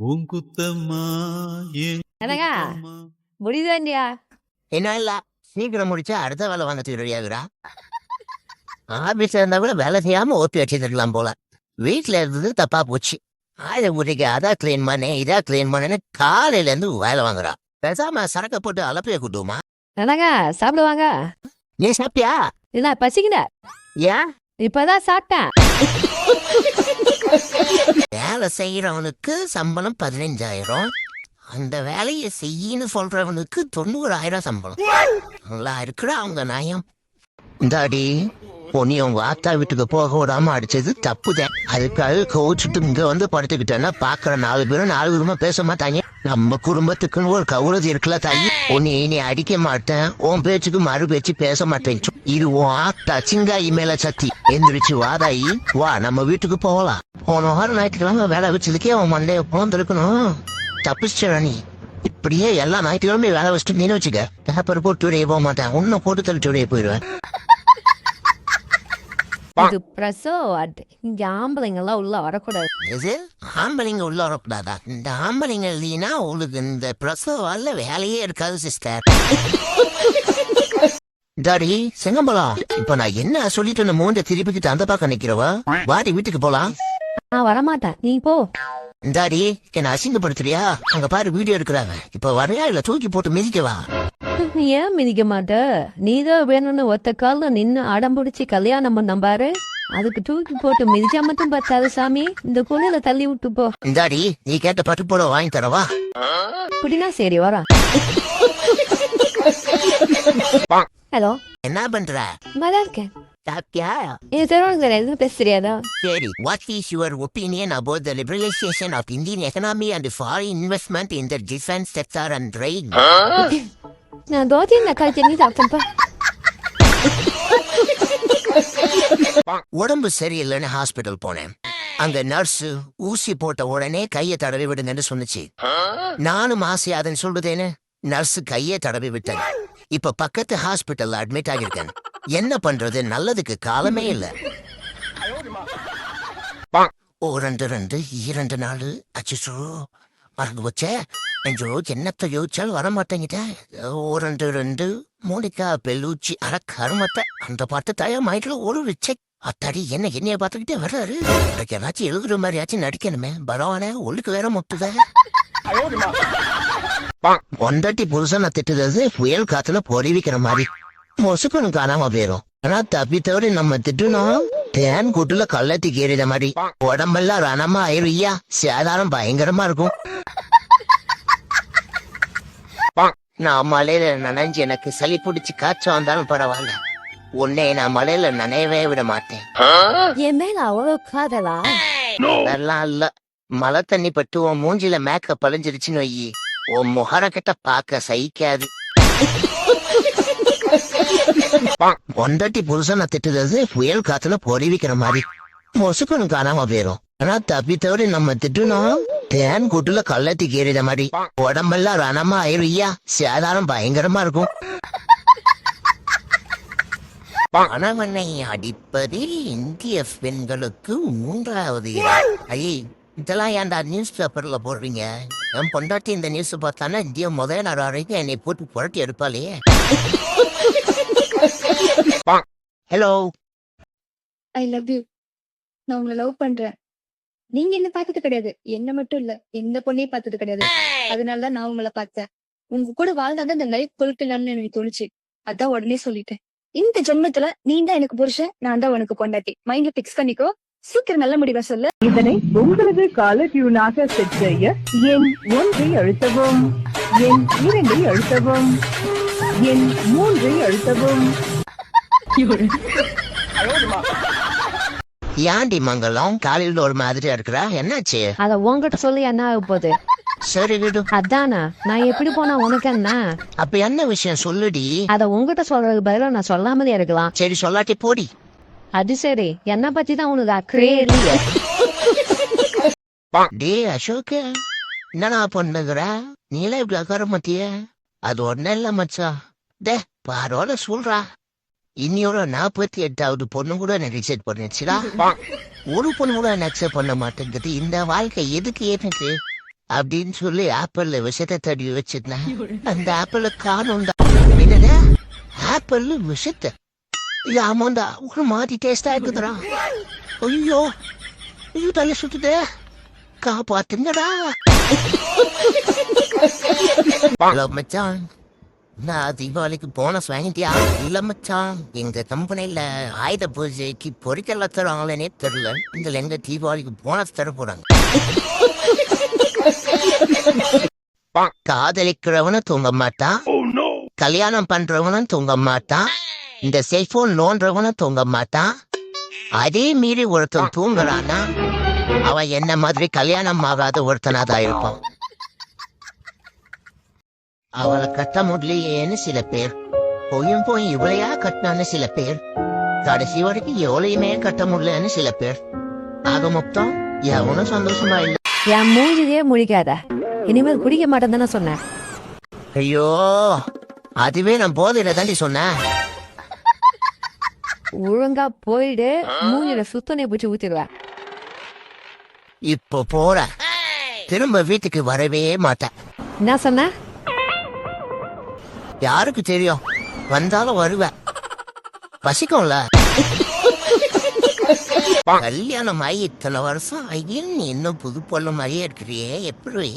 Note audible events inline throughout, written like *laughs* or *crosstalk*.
உன் குத்தம்மா ஏன் என்னங்க? முடியுதா இல்லையா? என்ன இல்ல சீக்கிரம் முடிச்சா அடுத்த வேலை வந்துட்டு ரெடியாகுறா ஆபீஸ்ல இருந்தா கூட வேலை செய்யாம ஓப்பி வச்சிருக்கலாம் போல. வீட்டுல இருந்தது தப்பா போச்சு. ஆயுத முறைக்கு அதா கிளீன் பண்ணு இதா கிளீன் பண்ணுன்னு காலையில இருந்து வேலை வாங்குறா. பேசாம சரக்க போட்டு அலப்பைய கூட்டுமா என்னங்க சாப்பிடுவாங்க? நீ சாப்பிட்டியா? இல்ல பசிக்குத ஏன்? இப்பதான் சாப்பிட்டேன். வேலை செய்யறவனுக்கு சம்பளம் பதினஞ்சாயிரம். அந்த வேலையை செய்யின்னு சொல்றவனுக்கு தொண்ணூறாயிரம் சம்பளம். நல்லா இருக்குடா அவங்க நியாயம். இந்தாடி பொன்னி உங்க ஆத்தா வீட்டுக்கு போக விடாம அடிச்சது தப்புதான் அதுக்காக கோச்சுட்டு இங்க வந்து படுத்துக்கிட்டேன்னா பாக்குற நாலு பேரும் நாலு விதமா பேச மாட்டாங்க. நம்ம குடும்பத்துக்குன்னு ஒரு கௌரதி இருக்குல்ல தாயி. உன்னை நீ அடிக்க மாட்டேன். உன் பேச்சுக்கு மறு பேச்சு பேச மாட்டேன். இது உன் ஆத்தா சிங்காயி மேல சக்தி எந்திரிச்சு வாதாயி. வா நம்ம வீட்டுக்கு போகலாம். போன வாரம் ஞாயிற்றுக்கிழமை வேலை வச்சதுக்கே அவன் மண்டைய போந்திருக்கணும் தப்பிச்சிடா நீ இப்படியே எல்லா ஞாயிற்றுக்கிழமையும் வேலை வச்சுட்டு நீ வச்சுக்க. பேப்பர் போட்டு வெளியே போக மாட்டேன். உன்னை போட்டு தள்ளிட்டு வெளியே போயிடுவேன் இது இங்க ஆம்பளைங்க எல்லாம் உள்ள வரக்கூடாது. இது ஆம்பளைங்க உள்ள வரக்கூடாதா? இந்த ஆம்பளைங்க இல்லைன்னா உங்களுக்கு இந்த பிரசவால வேலையே இருக்காது சிஸ்டர் டாடி செங்கம்பலம். இப்ப நான் என்ன சொல்லிட்டு மூஞ்ச திருப்பிக்கிட்டு அந்த பக்கம் நிக்கிறவா? வாடி வீட்டுக்கு போலாம். நான் வரமாட்டேன். நீ போ. டாடி என்ன அசிங்கப்படுத்துறியா? அங்க பாரு வீடியோ எடுக்கிறாங்க. இப்ப வரையா இல்ல தூக்கி போட்டு மிதிக்கவா ஏன் மிதிக்க மாட்ட? நீதான் வேணும்னு ஒத்த கால்ல நின்னு அடம் பிடிச்சி கல்யாணம் பண்ண பாரு. அதுக்கு தூக்கி போட்டு மிதிச்சா மட்டும் பத்தாது சாமி. இந்த குழியில தள்ளி விட்டு போ. டாடி நீ கேட்ட பட்டு போட வாங்கி தரவா? இப்படின்னா சரி வரேன். *laughs* ஹலோ என்ன பண்ற? நல்லா இருக்கேன். சாப்பிட்டியா இது தெரியும் தெரியாது பேச தெரியாதா Seri, what is your opinion about the liberalization of Indian economy and foreign investment in the defense sector *laughs* and trade? நான் தோத்தி இந்த கால் தண்ணி சாப்பிட்டேன்ப்பா உடம்பு சரியில்லைன்னு ஹாஸ்பிட்டல் போனேன் அங்க நர்ஸ் ஊசி போட்ட உடனே கையை தடவி விடுங்கன்னு சொன்னுச்சு நானும் ஆசையாதன்னு சொல்லுதேன்னு நர்ஸ் கையை தடவி விட்டேன் இப்ப பக்கத்து ஹாஸ்பிட்டல்ல அட்மிட் ஆகியிருக்கேன் என்ன பண்றது? நல்லதுக்கு காலமே இல்ல. ஓ ரெண்டு ரெண்டு இரண்டு நாலு அச்சுச்சோ மறந்து வச்சே ஐயோ என்னத்த யோசிச்சாலும் வர மாட்டேங்கிட்ட ஓ ரெண்டு ரெண்டு. மோனிகா பெல்லூச்சி அட கருமத்தை அந்த பாட்டு தயா மைண்ட்ல ஒரு ரிச்சை. அத்தாடி என்ன என்னைய பார்த்துக்கிட்டே வர்றாரு? எனக்கு ஏதாச்சும் எழுதுற மாதிரியாச்சும் நடிக்கணுமே. பரவானே ஒழுக்கு வேற முட்டுத பொண்டாட்டி புருஷனை திட்டுறது புயல் காத்துல பொறிவிக்கிற மாதிரி. மொசுக்கணும் காணாம போயிரும். ஆனா தப்பி தவறி நம்ம திட்டணும் தேன் கூட்டுல கள்ளத்தி கீறித மாதிரி. உடம்பெல்லாம் ரணமா ஆயிருவியா சேதாரம் பயங்கரமா இருக்கும். நான் மலையில நனைஞ்சு எனக்கு சளி பிடிச்சு காய்ச்சல் வந்தாலும் பரவாயில்ல. உன்னை நான் மலையில நனையவே விட மாட்டேன். என் மேல அவ்வளவு காதலா அதெல்லாம் இல்ல. மழை தண்ணி பட்டு உன் மூஞ்சில மேக்கப் அழிஞ்சிருச்சுன்னு வையி. உன் முகர கிட்ட பாக்க சகிக்காது. பொண்டாட்டி புருஷனை திட்டுறது புயல் காத்துல பொறிவிக்கிற மாதிரி. மொசுக்கணும் காணாம போயிரும். ஆனா தப்பி தவறி நம்ம திட்டணும் தேன் கூட்டுல கள்ளத்தி கீறித மாதிரி. உடம்பெல்லாம் ரணமா ஆயிருவியா சேதாரம் பயங்கரமா இருக்கும். கணவனை அடிப்பது இந்திய பெண்களுக்கு மூன்றாவது. ஐயே இதெல்லாம் ஏன்டா நியூஸ் பேப்பர்ல போடுறீங்க? என் பொண்டாட்டி இந்த நியூஸ் பார்த்தானா இந்திய முதல் நாள் வரைக்கும் என்னை போட்டு புரட்டி எடுப்பாளே. ஹலோ ஐ லவ் யூ நான் உங்களை லவ் பண்றேன். நீங்க என்ன பார்த்தது கிடையாது. என்ன மட்டும் இல்ல. எந்த பொண்ணையும் பார்த்தது கிடையாது. அதனாலதான் நான் உங்களை பார்த்தேன். உங்க கூட வாழ்ந்தாதான் இந்த லைஃப் கொழுக்கலாம்னு எனக்கு தோணுச்சு. அதான் உடனே சொல்லிட்டேன். இந்த ஜென்மத்துல நீ தான் எனக்கு புருஷன் நான் தான் உனக்கு பொண்டாட்டி. மைண்ட்ல பிக்ஸ் பண்ணிக்கோ. சீக்கிரம் நல்ல முடிவா சொல்லு. இதனை உங்களது கால டியூனாக செட் செய்ய எண் ஒன்றை அழுத்தவும். எண் இரண்டை அழுத்தவும். எண் மூன்றை அழுத்தவும். ஏன்டி மங்கலம் காலையில ஒரு மாதிரியா இருக்கிறா? என்னாச்சு? அத உன்கிட்ட சொல்லி என்ன ஆக போகுது? சரி விடு. அதானா? நான் எப்படி போனா உனக்கு என்ன? அப்ப என்ன விஷயம் சொல்லுடி? அத உன்கிட்ட சொல்றதுக்கு பதிலா நான் சொல்லாமலே இருக்கலாம். சரி சொல்லாட்டி போடி. அது சரி. என்ன பத்தி தான் உனக்கு அக்கறையே இல்லையே. டே அசோக் என்னடா பண்ணுகிற நீலாம் இப்படி உட்கார மாட்டிய? அது ஒன்னும் இல்ல மச்சான். டே பாரோட சொல்றா. இன்னியோட நாற்பத்தி எட்டாவது பொண்ணு கூட என்ன ரிசெக்ட் பண்ணிடுச்சுடா. ஒரு பொண்ணு கூட என்ன அக்செப்ட் பண்ண மாட்டேங்குது. இந்த வாழ்க்கை எதுக்கு ஏற்றுக்கு அப்படின்னு சொல்லி ஆப்பிள்ல விஷத்தை தடி வச்சிருந்தேன். அந்த ஆப்பிள காணும் என்னது? ஆப்பிள் விஷத்தை. ஆமாண்டா. ஒரு மாதிரி டேஸ்டா இருக்குதுடா. ஐயோ ஐயோ தலை சுத்துதே. காப்பாத்துங்கடா. ஹலோ மச்சான். நான் தீபாவளிக்கு போனஸ் வாங்கிட்டியா இல்ல மச்சான். எங்க கம்பெனில ஆயுத பூஜைக்கு பொறிக்கல தருவாங்களேனே தெரியல. இதுல எங்க தீபாவளிக்கு போனஸ் தர போறாங்க. காதலிக்கிறவனும் தூங்க மாட்டான். கல்யாணம் பண்றவனும் தூங்க மாட்டான். இந்த செல்போன் நோன்றவனும் தூங்க மாட்டான். அதே மீறி ஒருத்தன் தூங்குறான்னா அவன் என்ன மாதிரி கல்யாணம் ஆகாத ஒருத்தனாதான் இருப்பான் அவளை கட்ட முடியலையேன்னு சில பேர் பொய்யும் போய் இவளையா கட்டினான்னு சில பேர் கடைசி வரைக்கும் எவ்வளையுமே கட்ட முடியலன்னு சில பேர். ஆக மொத்தம் எவனும் சந்தோஷமா இல்ல. என் மூஞ்சிலே முழிக்காத. இனிமேல் குடிக்க மாட்டேன் தானே சொன்னேன். ஐயோ அதுவே நான் போதையில தாண்டி சொன்னேன் ஒழுங்கா போயிடு மூஞ்சில சுத்தனை பிடிச்சி ஊத்திடுவேன். இப்போ போற. திரும்ப வீட்டுக்கு வரவே மாட்டேன் என்ன சொன்ன? யாருக்கு தெரியும்? வந்தாலும் வருவேன் பசிக்கும்ல கல்யாணம் ஆகி இத்தனை வருஷம் ஆகி நீ இன்னும் புது பொண்ணு மாதிரியே இருக்கிறியே. எப்படி?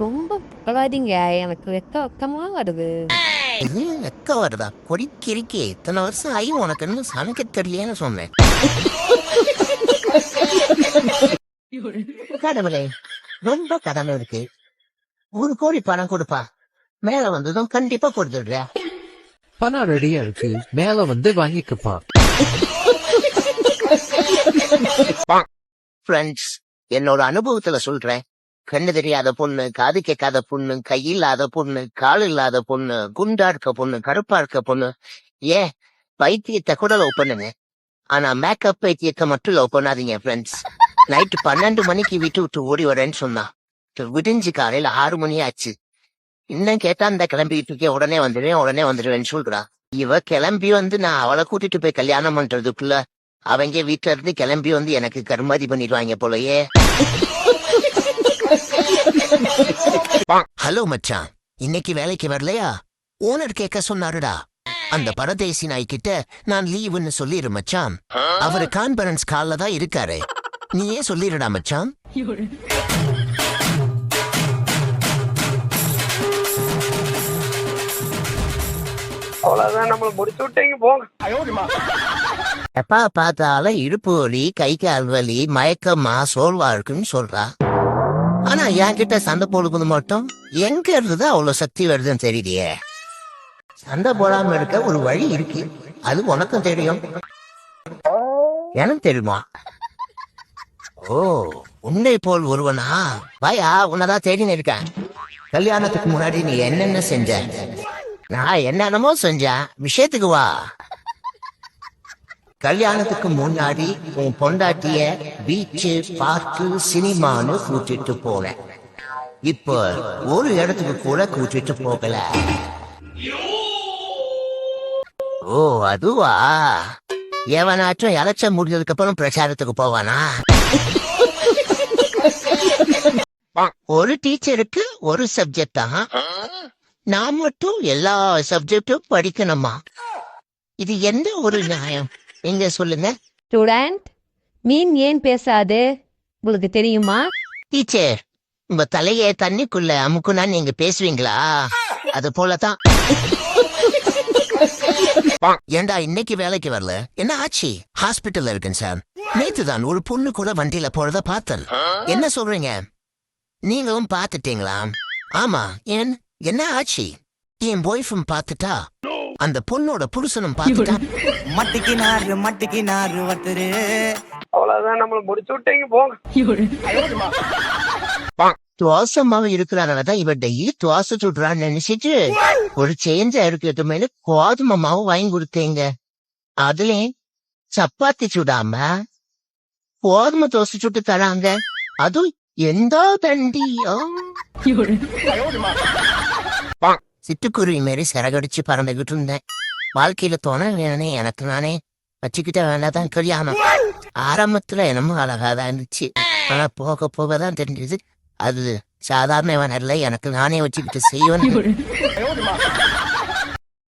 ரொம்ப பரவாதீங்க எனக்கு வெக்க வெக்கமா வருது. இது வெக்க வருதா? பொறிக்கிறிக்கே இத்தனை வருஷம் ஆகி உனக்கு இன்னும் சமைக்க தெரியலன்னு சொன்னேன். கடவுளே ரொம்ப கடமை இருக்கு. ஒரு கோடி பணம் கொடுப்பா. மேல வந்ததும் கண்டிப்பா கொடுத்துடுற. பணம் ரெடியா இருக்கு. மேல வந்து வாங்கிக்கப்பா. ஃப்ரெண்ட்ஸ் என்னோட அனுபவத்துல சொல்றேன். கண்ணு தெரியாத பொண்ணு காது கேட்காத பொண்ணு கை இல்லாத பொண்ணு கால் இல்லாத பொண்ணு குண்டா இருக்க பொண்ணு கருப்பா இருக்க பொண்ணு. ஏன்? பைத்தியத்தை கூட லவ் பண்ணுங்க. ஆனா மேக்கப் பைத்தியத்தை மட்டும் லவ் பண்ணாதீங்க ஃப்ரெண்ட்ஸ் நைட்டு பன்னெண்டு மணிக்கு வீட்டு விட்டு ஓடி வரேன்னு சொன்னான் விடிஞ்சு காலையில ஆறு மணி ஆச்சு. இன்னும் கேட்டா இந்த கிளம்பிட்டு இருக்கே உடனே வந்துடுவேன் உடனே வந்துடுவேன்னு சொல்றா. இவ கிளம்பி வந்து நான் அவளை கூட்டிட்டு போய் கல்யாணம் பண்றதுக்குள்ள அவங்க வீட்டுல இருந்து கிளம்பி வந்து எனக்கு கருமாதி பண்ணிடுவாங்க போலயே. ஹலோ மச்சான் இன்னைக்கு வேலைக்கு வரலையா? ஓனர் கேட்க சொன்னாருடா. அந்த பரதேசி நாய்கிட்ட நான் லீவுன்னு சொல்லிடு மச்சான். அவரு கான்பரன்ஸ் கால்ல தான் இருக்காரு. நீயே சொல்லிடுடா மச்சான். அவ்வளவுதான் நம்மள முடிச்சு விட்டீங்க போங்க. எப்பா பார்த்தாலும் இடுப்பு வலி கை கால் வலி மயக்கமா சோர்வா இருக்குன்னு சொல்றா. ஆனா என்கிட்ட சண்டை போடுறது மட்டும் எங்க இருந்து அவ்வளவு சக்தி வருதுன்னு தெரியலையே சண்டை போடாம இருக்க ஒரு வழி இருக்கு. அது உனக்கும் தெரியும். எனக்கு தெரியுமா? ஓ உன்னை போல் ஒருவனா? வாயா உன்னதான் தேடினு இருக்கேன். கல்யாணத்துக்கு முன்னாடி நீ என்னென்ன செஞ்ச? நான் என்னென்னமோ செஞ்சேன் விஷயத்துக்கு வா. கல்யாணத்துக்கு முன்னாடி உன் பொண்டாட்டிய பீச்சு பார்க்கு சினிமான்னு கூட்டிட்டு போனேன். இப்போ ஒரு இடத்துக்கு கூட கூட்டிட்டு போகல. ஓ அதுவா? எவனாச்சும் இலச்ச முடிஞ்சதுக்கு அப்புறம் பிரச்சாரத்துக்கு போவானா? ஒரு டீச்சருக்கு ஒரு சப்ஜெக்ட் தான் நான் மட்டும் எல்லா சப்ஜெக்டும் படிக்கணுமா? இது எந்த ஒரு நியாயம்? எங்க சொல்லுங்க. ஸ்டூடெண்ட் மீன் ஏன் பேசாது? உங்களுக்கு தெரியுமா? டீச்சர் உங்க தலைய தண்ணிக்குள்ள அமுக்குனா நீங்க பேசுவீங்களா? அது போலதான். *laughs* ஏண்டா இன்னைக்கு வேலைக்கு வரல? என்ன ஆச்சு? ஹாஸ்பிட்டல்ல இருக்கேன் சார் நேத்து தான் ஒரு பொண்ணு கூட வண்டியில போறத பார்த்தேன். என்ன சொல்றீங்க? நீங்களும் பார்த்துட்டீங்களா? ஆமா ஏன்? என்ன ஆச்சு? என் பாய் ஃப்ரெண்ட் பார்த்துட்டா அந்த பொண்ணோட புருஷனும் பார்த்துட்டா? மட்டிக்கினாரு மட்டிக்கினாரு ஒருத்தரு. அவ்வளவுதான் நம்மள முடிச்சு விட்டீங்க போங்க துவாசமாவ இருக்கிறாரதான் இவ டெய்லி துவாச சுடுறான்னு நினைச்சிட்டு ஒரு சேஞ்சா இருக்கட்டும் கோதுமை மாவு வாங்கி கொடுத்தேங்க. அதுலயும் சப்பாத்தி சுடாம கோதுமை தோசை சுட்டு தராங்க அதுவும் எந்த தண்டியோ சிட்டுக்குருவி மாரி சிறகடிச்சு பறந்துகிட்டு இருந்தேன் வாழ்க்கையில தோண வேணே எனக்கு நானே வச்சுக்கிட்ட வேண்டாதான் கல்யாணம் ஆரம்பத்துல என்னமோ அழகாதான் இருந்துச்சு ஆனா போக போக தான் தெரிஞ்சது அது சாதாரண இல்லை எனக்கு நானே வச்சுக்கிட்டு செய்வேன்